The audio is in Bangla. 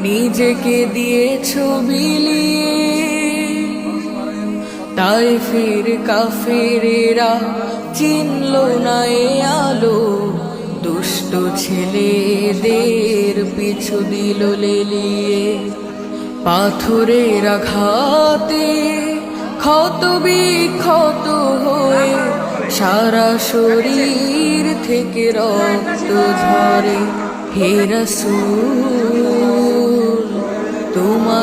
নিজেকে দিয়েছ বিলিয়ে। তাই ফির কাফেরেরা চিনল না এ আলো। দুষ্ট ছেলেদের পিছু দিল লেলিয়ে। পাথরের আঘাতে ক্ষত বিক্ষত হয়ে সারা শরীর থেকে রক্ত ঝরে। হে রসূল।